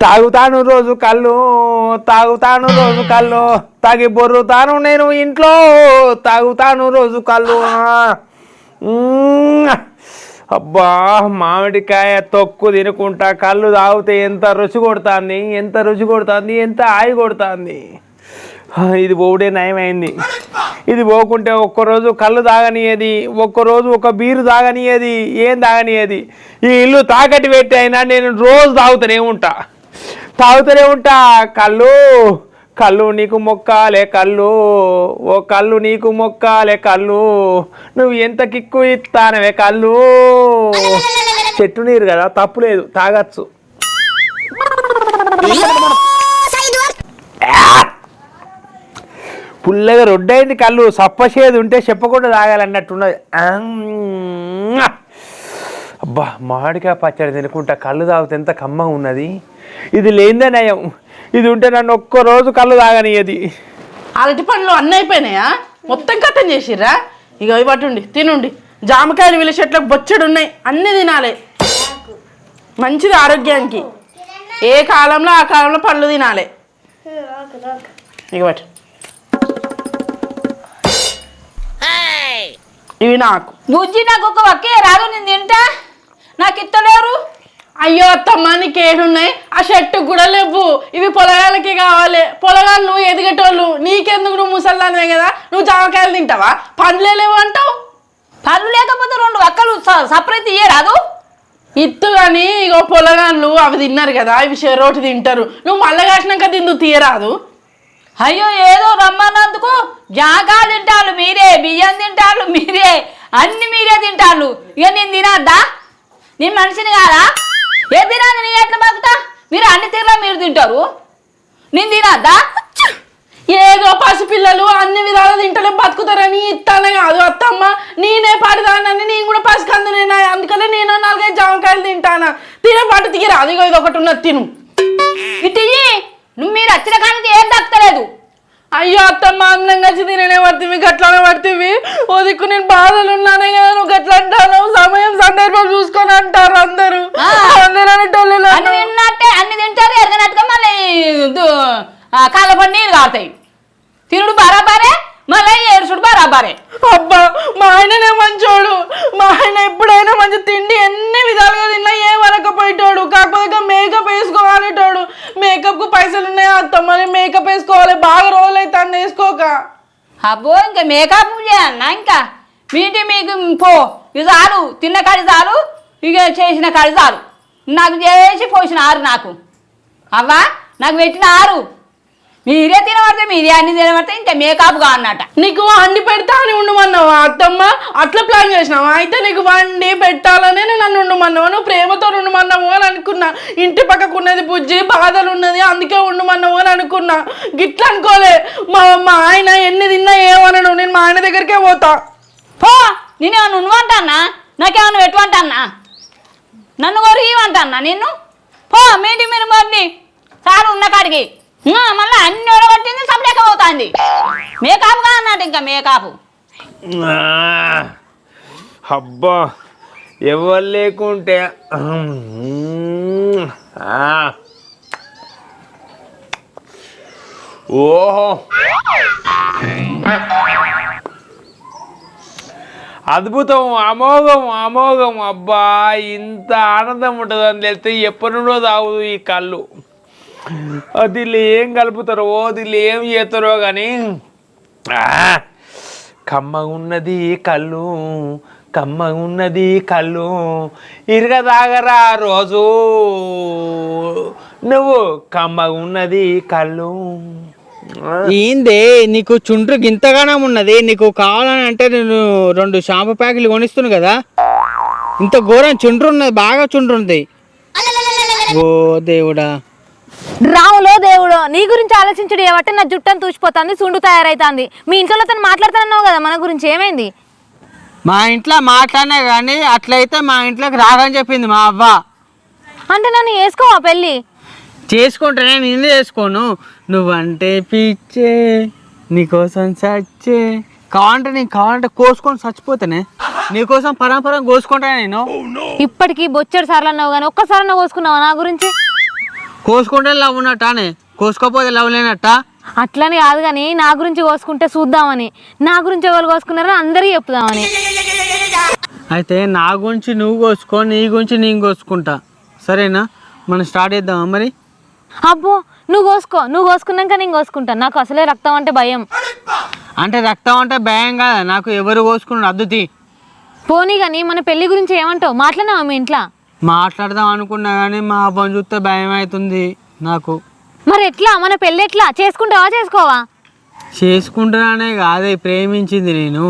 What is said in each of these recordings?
తాగుతాను రోజు కళ్ళు తాగుతాను రోజు కళ్ళు తాగి బొర్రుతాను నేను ఇంట్లో తాగుతాను రోజు కళ్ళు. అబ్బా మామిడికాయ తొక్కు తినుకుంటా కళ్ళు తాగితే ఎంత రుచి కొడుతుంది ఎంత రుచి కొడుతుంది ఎంత ఆయి కొడుతుంది. ఇది పోవుడే నయమైంది. ఇది పోకుంటే ఒక్కరోజు కళ్ళు తాగనియేది ఒక్కరోజు ఒక బీరు తాగనియేది ఏం తాగనియేది ఈ ఇల్లు తాకటి పెట్టి అయినా నేను రోజు తాగుతూనే ఉంటా. తాగుతూనే ఉంటా. కళ్ళు కళ్ళు నీకు మొక్కాలే కళ్ళు. ఓ కళ్ళు నీకు మొక్కాలే కళ్ళు. నువ్వు ఎంత కిక్కు ఇస్తానవే కళ్ళు. చెట్టు నీరు కదా తప్పులేదు తాగచ్చు. పుల్లగా రొడ్డైంది కళ్ళు. సప్పసేది ఉంటే చెప్పకుండా తాగాలన్నట్టున్నది. అబ్బా మామిడికాయ పచ్చడి తినుకుంటా కళ్ళు తాగితే ఎంత కమ్మగా ఉన్నది? ఇది లేనిదే నయం. ఇది ఉంటే నన్ను ఒక్క రోజు కళ్ళు తాగనియది అరటి పండ్లు అన్నీ అయిపోయినాయా? మొత్తం కథం చేసిర్రా? ఇక ఇవి పట్టుండి తినుండి. జామకాయలు వీళ్ళ చెట్లకు బొచ్చడు ఉన్నాయి అన్నీ తినాలి. మంచిది ఆరోగ్యానికి. ఏ కాలంలో ఆ కాలంలో పళ్ళు తినాలి. ఇక పట్టు. ఇవి నాకు. బుజ్జి నాకు ఒక ఒకే రాదు నేను తింటా? నాకు ఇత్తలేరు అయ్యో అత్తమ్మ నీకేడున్నాయి ఆ షర్టు కూడా లేవు. ఇవి పొలగాళ్ళకి కావాలి. పొలగాళ్ళు నువ్వు ఎదిగేటోళ్ళు. నీకెందుకు నువ్వు ముసల్దానివే కదా? నువ్వు జామకాయలు తింటావా? పండ్లే లేవు అంటావు? పళ్ళు లేకపోతే రెండు ఒక్కలు సపరేట్ ఇయ్యరాదు ఇత్తు కానీ ఇగో పొలగాళ్ళు అవి తిన్నారు కదా ఇవి షెరోటి తింటారు. నువ్వు మళ్ళా కాసినాక తిందు తీయరాదు. అయ్యో ఏదో రమ్మన్నందుకు జాగా తింటారు మీరే బియ్యం తింటారు మీరే అన్ని మీరే తింటారు ఇక నేను తినద్దా? నేను మనిషిని కాదా? ఏ తినాలి నేను ఎట్లా బతుకుతా? మీరు అన్ని తీరులో మీరు తింటారు. నేను తినద్దా? ఏదో పసిపిల్లలు అన్ని విధాలు తింటలే బతుకుతారని ఇస్తానే కాదు అత్తమ్మ. నేనే పడదానని నేను కూడా పసికందునేనా అందుకనే నేను నాలుగైదు జామకాయలు తింటానా. తినపాటు తీయరాదు ఇగో ఇది ఒకటి ఉన్నది తిను. ఇటు నువ్వు మీరు వచ్చిన కానీ ఏం దక్కలేదు అయ్యో అత్తమ్మ అందంగా వచ్చి తిననే పడుతుంది గట్లానే పడుతుంది ఓ దిక్కు నేను బాధలు ఉన్నానే కదా నువ్వు గట్ల అంటాను సమయం సందర్భం చూసుకొని అంటారు అందరూ. అందరూ అనేటోళ్ళు అన్ని. తిన్నట్టే అన్ని తింటారు ఎరగనట్టుగా మళ్ళీ నీళ్ళు కారుతాయి తినుడు బరాబరే మళ్ళీ ఏడుచుడు బరాబరే అబ్బా మా ఆయననే మంచోడు మా ఆయన ఎప్పుడైనా మంచి తిండి ఎన్ని విధాలుగా తిన్నా ఏం అనకపోయేటోడు కాకపోతే మేకప్ వేసుకోవాలేటోడు మేకప్కు పైసలు ఉన్నాయా అత్తమ్మని మేకప్ వేసుకోవాలి బాగా రోజులు అయితే అన్న వేసుకోక అబ్బో ఇంకా మేకప్ చేయన్నా ఇంకా? మీటి మీకు పో ఇది చాలు తిన్న కాడి చాలు ఇక చేసిన కాడి చాలు. నాకు చేసి పోసిన ఆరు నాకు. అవ్వా నాకు పెట్టిన ఆరు. మీరే తినబడితే మీరే అన్ని తినబడితే ఇంకా మేకప్గా అన్నట. నీకు వండి పెడతా అని ఉండమన్నావా అత్తమ్మ? అట్లా ప్లాన్ చేసినావా? అయితే నీకు వండి పెట్టాలనే నన్ను ఉండమన్నావా? నువ్వు ప్రేమతో ఉండమన్నావు అని అనుకున్నా. ఇంటి పక్కకు ఉన్నది బుజ్జి బాధలు ఉన్నది అందుకే ఉండమన్నావు అని అనుకున్నా. గిట్లా అనుకోలే. మా మా ఆయన ఎన్ని తిన్నా ఏమనడు నేను మా ఆయన దగ్గరికే పోతా. పో నేనేమన్నా నువ్వంటానా నాకేమన్నా పెట్టువంటానా? నన్ను కొరిగి అంటానా నిన్ను? పో మీటి మీరు మరి చాలు ఉన్న కాడికి. మళ్ళీ అన్ని ఓడగొట్టింది సపరేట్గా అవుతుంది మేకప్గా అన్నట్టు ఇంకా మేకప్. అబ్బా. ఎవరు లేకుంటే ఓహో. అద్భుతం అమోఘం అమోఘం. అబ్బా ఇంత ఆనందం ఉంటుందని తెలిస్తే ఎప్పటి నుండో తాగుదు ఈ కళ్ళు. దీనిలో ఏం కలుపుతారో దీనిలో ఏం చేస్తారో కానీ కమ్మగున్నది కళ్ళు. కమ్మగున్నది కళ్ళు ఇరగ తాగరా రోజు. నువ్వు కమ్మగున్నది కళ్ళు. ఏందే నీకు చుండ్రు గింతగానం ఉన్నది నీకు కావాలని అంటే నేను రెండు షాంపూ ప్యాకెట్లు కొనిస్తున్నాను కదా. ఇంత ఘోరం చుండ్రు ఉన్నది బాగా చుండ్రు ఉంది ఓ దేవుడా. రాములో దేవుడు నీ గురించి ఆలోచించుడు ఏమంటే నా జుట్టని తూసిపోతుంది సుండు తయారైతుంది. మీ ఇంట్లో తను మాట్లాడుతున్నావు కదా మన గురించి ఏమైంది? మా ఇంట్లో మాట్లాడినా కానీ అట్లయితే మా ఇంట్లోకి రాగని చెప్పింది మా అవ్వ. అంటే నన్ను వేసుకోవా పెళ్ళి? చేసుకుంటేనే నేను చేసుకోను. నువ్వంటే పిచ్చే నీకోసం చచ్చే కావాలంటే నేను కావాలంటే కోసుకొని చచ్చిపోతానే. నీకోసం పరంపరం కోసుకుంటానే నేను. ఇప్పటికీ బొచ్చడు సార్లు అన్నావు కానీ ఒక్కసారి కోసుకున్నావా నా గురించి? కోసుకుంటే లవ్ ఉన్నట్టానే. కోసుకోపోతే లవ్ లేనట్టా? అట్లని కాదు కానీ నా గురించి కోసుకుంటే చూద్దామని. నా గురించి ఎవరు కోసుకున్నారో అందరికీ చెప్దామని. అయితే నా గురించి నువ్వు కోసుకో నీ గురించి నేను కోసుకుంటా. సరేనా? మనం స్టార్ట్ చేద్దామా మరి? అబ్బో నువ్వు కోసుకో నువ్వు కోసుకున్నాక నేను కోసుకుంటాను నాకు అసలే రక్తం అంటే భయం. అంటే రక్తం అంటే భయం కదా? నాకు ఎవరు కోసుకున్నాడు అద్దుతి పోనీ కానీ మన పెళ్ళి గురించి ఏమంటావు? మాట్లాడినావా మీ ఇంట్లో? మాట్లాడదాం అనుకున్నా కానీ మా అబ్బాయి చూస్తే భయం అవుతుంది నాకు. మరి ఎట్లా? మన పెళ్ళి ఎట్లా? చేసుకుంటావా చేసుకోవా? చేసుకుంటున్నానే కాదే ప్రేమించింది నేను.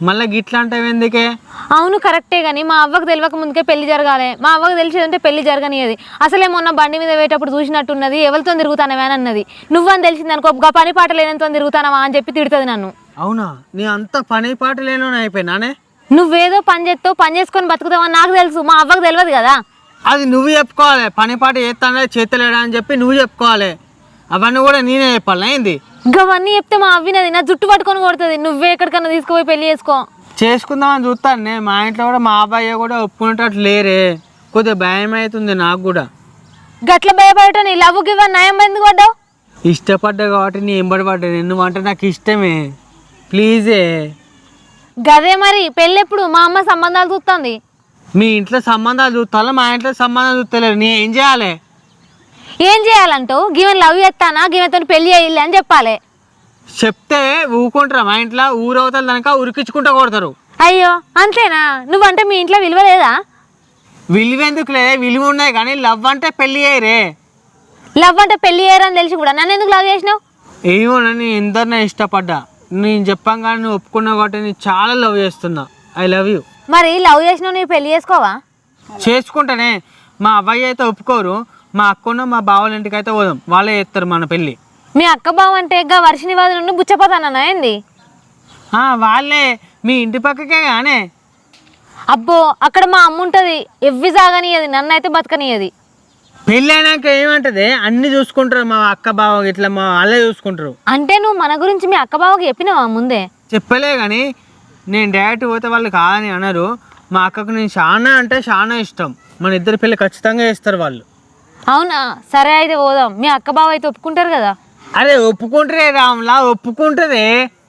మళ్ళీ గిట్లా ఎందుకే అవును కరెక్టే కానీ మా అవ్వకు తెలియక ముందుకే పెళ్ళి జరగాలి. మా అవ్వకు తెలిసేదంటే పెళ్ళి జరగనియది. అసలే మొన్న బండి మీద పోయేటప్పుడు చూసినట్టున్నది ఎవరితో తిరుగుతానవా అని అన్నది. నువ్వని తెలిసింది అనుకో గా పని పాట లేనంతో తిరుగుతానవా? అని చెప్పి తిడుతుంది నన్ను. అవునా? నీ అంత పని పాట లేను అయిపోయినానే నువ్వేదో పని చేస్తావు పని చేసుకొని బతుకుతావని నాకు తెలుసు. మా అవ్వకు తెలియదు కదా. అది నువ్వు చెప్పుకోవాలి. పని పాట చేస్తానే చేతలేడా అని చెప్పి నువ్వు చెప్పుకోవాలి. అవన్నీ కూడా నేనే చెప్పాలి ఏంది గవన్నీ చెప్తే మా అవ్వినది నా జుట్టు పట్టుకొని కొడుతుంది. నువ్వే ఎక్కడికన్నా తీసుకుపోయి పెళ్ళి చేసుకో. చేసుకుందామని చూస్తాను మా ఇంట్లో కూడా మా అబ్బాయి కూడా ఒప్పుకునేటట్టు లేరే. కొద్దిగా భయం అవుతుంది నాకు కూడా. గట్ల భయపడటం నీ లవ్వుకి ఇవ్వ నయం ఎందుకు పడ్డావు? ఇష్టపడ్డా కాబట్టి నీ ఎంబడి పడ్డా నువ్వంటే నాకు ఇష్టమే. ప్లీజే. గదే మరి పెళ్ళెప్పుడు మా అమ్మ సంబంధాలు చూస్తుంది? మీ ఇంట్లో సంబంధాలు చూస్తాను మా ఇంట్లో సంబంధాలు చూస్తలేరు. నేను ఏం చేయాలి? ఏం చేయాలంటావు? గివెన్ లవ్ చేస్తానా? గివెన్తో పెళ్ళి చేయాలి అని చెప్పాలి. చెప్తే ఊకుంటారా మా ఇంట్లో ఊరవతలు దానిక ఉరికించుకుంటా కొడతారు. అయ్యో అంతేనా? నువ్వంటే మీ ఇంట్లో విలువ లేదా? విలువ ఎందుకులే విలువ ఉన్నాయి కానీ లవ్ అంటే పెళ్ళి అయ్యరే లవ్ అంటే పెళ్ళి చేయరని తెలిసి కూడా నన్ను ఎందుకు లవ్ చేసినావు? ఏమో నేను ఎందరినే ఇష్టపడ్డా. నేను చెప్పాం కానీ నువ్వు ఒప్పుకున్నావు కాబట్టి నేను చాలా లవ్ చేస్తున్నా. I love you. మరి లవ్ చేసినావు నీ పెళ్ళి చేసుకోవా? చేసుకుంటానే. మా అబ్బాయి అయితే ఒప్పుకోరు. మా అక్కను మా బావల ఇంటికి అయితే పోదాం. వాళ్ళే చేస్తారు మన పెళ్ళి. మీ అక్క బావ అంటే గా వర్షిని వాది నుండి బుచ్చపోతానన్నా ఏంది? ఆ, వాళ్ళే. మీ ఇంటి పక్కకే కానీ. అబ్బో అక్కడ మా అమ్మ ఉంటుంది. ఎవ్వి సాగనియది నన్ను అయితే బతకనియది. పెళ్ళి అయినాక ఏమంటది? అన్ని చూసుకుంటారు మా అక్క బావ ఇట్లా మా వాళ్ళే చూసుకుంటారు. అంటే నువ్వు మన గురించి మీ అక్క బావకి చెప్పినావా ముందే? చెప్పలే కానీ నేను డైరెక్ట్ పోతే వాళ్ళు కాదని అనరు. మా అక్కకు నేను చాలా అంటే చాలా ఇష్టం. మన ఇద్దరి పెళ్ళి ఖచ్చితంగా చేస్తారు వాళ్ళు. అవునా? సరే అయితే పోదాం. మీ అక్క బావ అయితే ఒప్పుకుంటారు కదా? అరే ఒప్పుకుంటారే రామ్లా ఒప్పుకుంటారే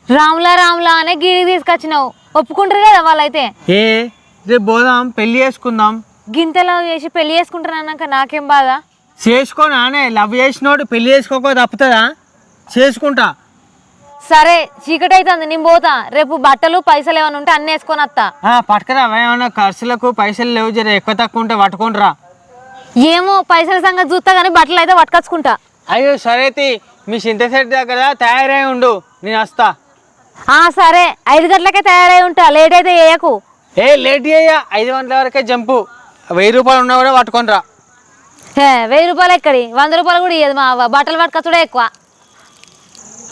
రాములా రాములా అనే గిరి తీసుకొచ్చినావు. ఒప్పుకుంటారు కదా వాళ్ళైతే? ఏ? రేపు పోదాం పెళ్ళి చేసుకుందాం. గింతలో చేసి పెళ్ళి చేసుకుంటారన్నాక నాకేం బాధ? చేసుకోనానే లవ్ చేసినోడు పెళ్ళి చేసుకోక తప్పుతుందా? చేసుకుంటా. సరే చీకటి అవుతుంది నేను పోతా. రేపు బట్టలు పైసలు ఏమైనా ఉంటే అన్నీ వేసుకొని వస్తా పట్టుకురా ఏమన్నా ఖర్చులకు పైసలు లేవు జర ఎక్కువ తక్కువ ఉంటే పట్టుకుంటురా ఏమో పైసల సంగతి చూస్తా కానీ బట్టలు అయితే పట్టుకొచ్చుకుంటా. అయ్యో సరే మీ చింత సెట్ దగ్గర తయారై ఉండు. నేను వస్తా. ఆ సరే. ఐదు గంటలకే తయారై ఉంటా. లేట్ అయితే వేయకు ఏ లేట్ అయ్యా ఐదు గంటల వరకే జంపు. వెయ్యి రూపాయలు ఉన్నా కూడా పట్టుకుంటురా హే, వెయ్యి రూపాయలు ఎక్కడి? వంద రూపాయలు కూడా ఇయ్యదు మా అవ్వ. బట్టలు పట్టుకొచ్చుడే ఎక్కువ.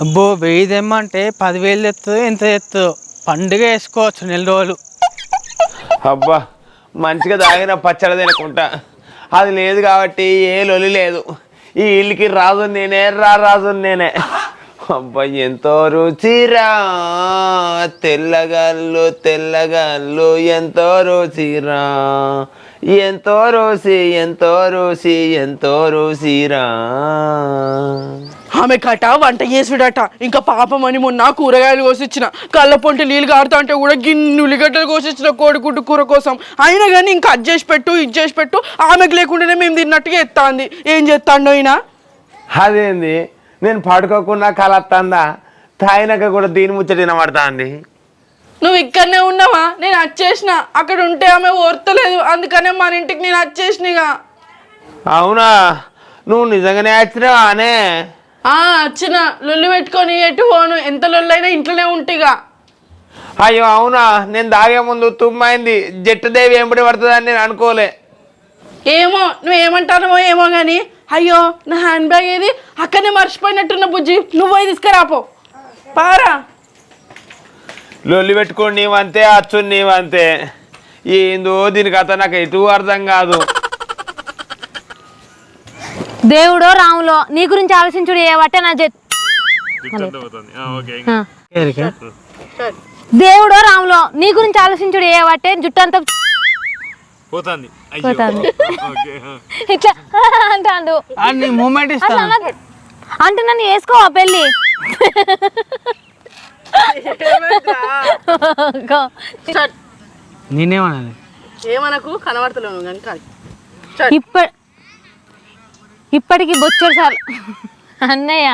అబ్బో వెయ్యి తెమ్మంటే పదివేలు తెస్తుందో ఎంత తెస్తుందో పండుగ వేసుకోవచ్చు నెల రోజులు. అబ్బా మంచిగా తాగిన పచ్చడి తినకుంటా. అది లేదు కాబట్టి ఏ లొలి లేదు. ఈ ఇల్లుకి రాజు నేనే రా రాజు నేనే. అబ్బా ఎంతో రుచిరా తెల్లగాళ్ళు తెల్లగల్లు ఎంతో రుచిరా ఎంతో రుచి ఎంతో రుచి ఎంతో రుచిరా ఆమె కట వంట చేసుడట. ఇంకా పాపం అని మొన్న కూరగాయలు కోసిచ్చిన. కళ్ళ పొంటి నీళ్ళు కారుతా అంటే కూడా గిన్నె ఉల్లిగడ్డలు కోసిచ్చిన కోడిగుడ్డు కూర కోసం. అయినా కానీ ఇంకా అది చేసి పెట్టు ఇది చేసి పెట్టు. ఆమెకు లేకుండానే మేము తిన్నట్టుగా ఎత్తాంది. ఏం చేస్తాండో అయినా అదేంది? నేను పడుకోకుండా కలత్తందా? తాగినాక కూడా దీని ముచ్చట వినబడతాంది. నువ్వు ఇక్కడనే ఉన్నావా? నేను వచ్చేసిన అక్కడ ఉంటే ఆమె ఓర్తలేదు. అందుకనే మన ఇంటికి నేను వచ్చేసినగా అవునా? నువ్వు నిజంగానే వచ్చినావా అనే? ఆ వచ్చిన లొల్లి పెట్టుకొని ఎటు పోను. ఎంత లొల్లైనా ఇంట్లోనే ఉంటిగా అయ్యో అవునా? నేను దాగే ముందు తుమ్మైంది. జట్టుదేవి ఎంబడి పడుతుందని నేను అనుకోలే. ఏమో నువ్వు ఏమంటానో ఏమో కానీ అయ్యో నా హ్యాండ్ బ్యాగ్ ఏది? అక్కడనే మర్చిపోయినట్టున్న బుజ్జి. నువ్వు పోయి తీసుకురాపో. పారా. లొల్లి పెట్టుకోండి నీవంతే అచ్చు నీవంతే. ఏందో దీని కథ నాకు ఎటు అర్థం కాదు. దేవుడో రాములో నీ గురించి ఆలోచించుడు ఏవట్టే నా జె ఆ. ఏరికా? దేవుడో రాములో నీ గురించి ఆలోచించుడు ఏవట్టే జుట్టు అంతా పోతుంది. పోతాంది. ఇట్లా అంటాడు. మూమెంట్ ఇస్తాను. అంటే నన్ను వేసుకోవా పెళ్ళి. నేనేమనాలి? ఏమనకు? కనబడతలేను కనుక ఇప్ప ఇప్పటికి బొచ్చడు సార్లు. అన్నయ్య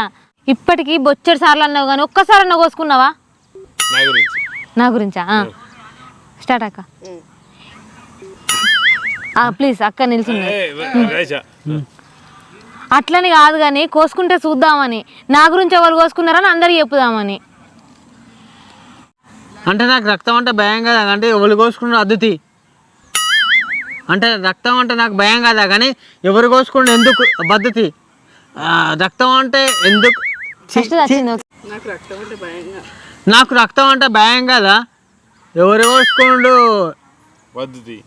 ఇప్పటికి బొచ్చడు సార్లు అన్నావు కానీ ఒక్కసారి అన్న కోసుకున్నావా? నా గురించి. నా గురించా? ఆ. స్టార్ట్ అక్క. ప్లీజ్ అక్క నిల్చున్నది అట్లని కాదు కానీ కోసుకుంటే చూద్దామని. నా గురించి ఎవరు కోసుకున్నారని అందరికి చెప్పుదామని. అంటే నాకు రక్తం అంటే భయం కదా అంటే ఎవరు కోసుకున్న అద్దుతి అంటే రక్తం అంటే నాకు భయం కదా కానీ ఎవరు కోసుకున్న ఎందుకు పద్ధతి? రక్తం అంటే ఎందుకు. నాకు రక్తం అంటే భయంగా నాకు రక్తం అంటే భయం కదా ఎవరు కోసుకుండు పద్ధతి.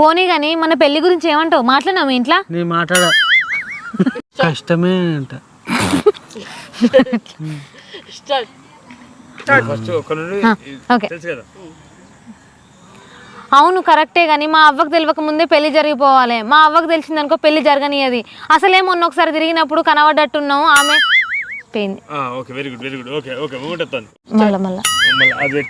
పోనీ కానీ మన పెళ్ళి గురించి ఏమంటావు? మాట్లాడినావు మీ ఇంట్లో? నీ మాట్లాడ. కష్టమే అంట. ఫస్ట్ ఒక నుండి ఓకే. తెలుసు కదా. అవును కరెక్టే కానీ మా అవ్వకు తెలియక ముందే పెళ్ళి జరిగిపోవాలి. మా అవ్వకు తెలిసిందనుకో పెళ్ళి జరగనియది. అసలే మొన్న ఒకసారి తిరిగినప్పుడు కనబడ్డట్టున్నావు ఆమె పోయింది okay very good very good okay okay moment వస్తుంది మళ్ళా మళ్ళా. మళ్ళీ అది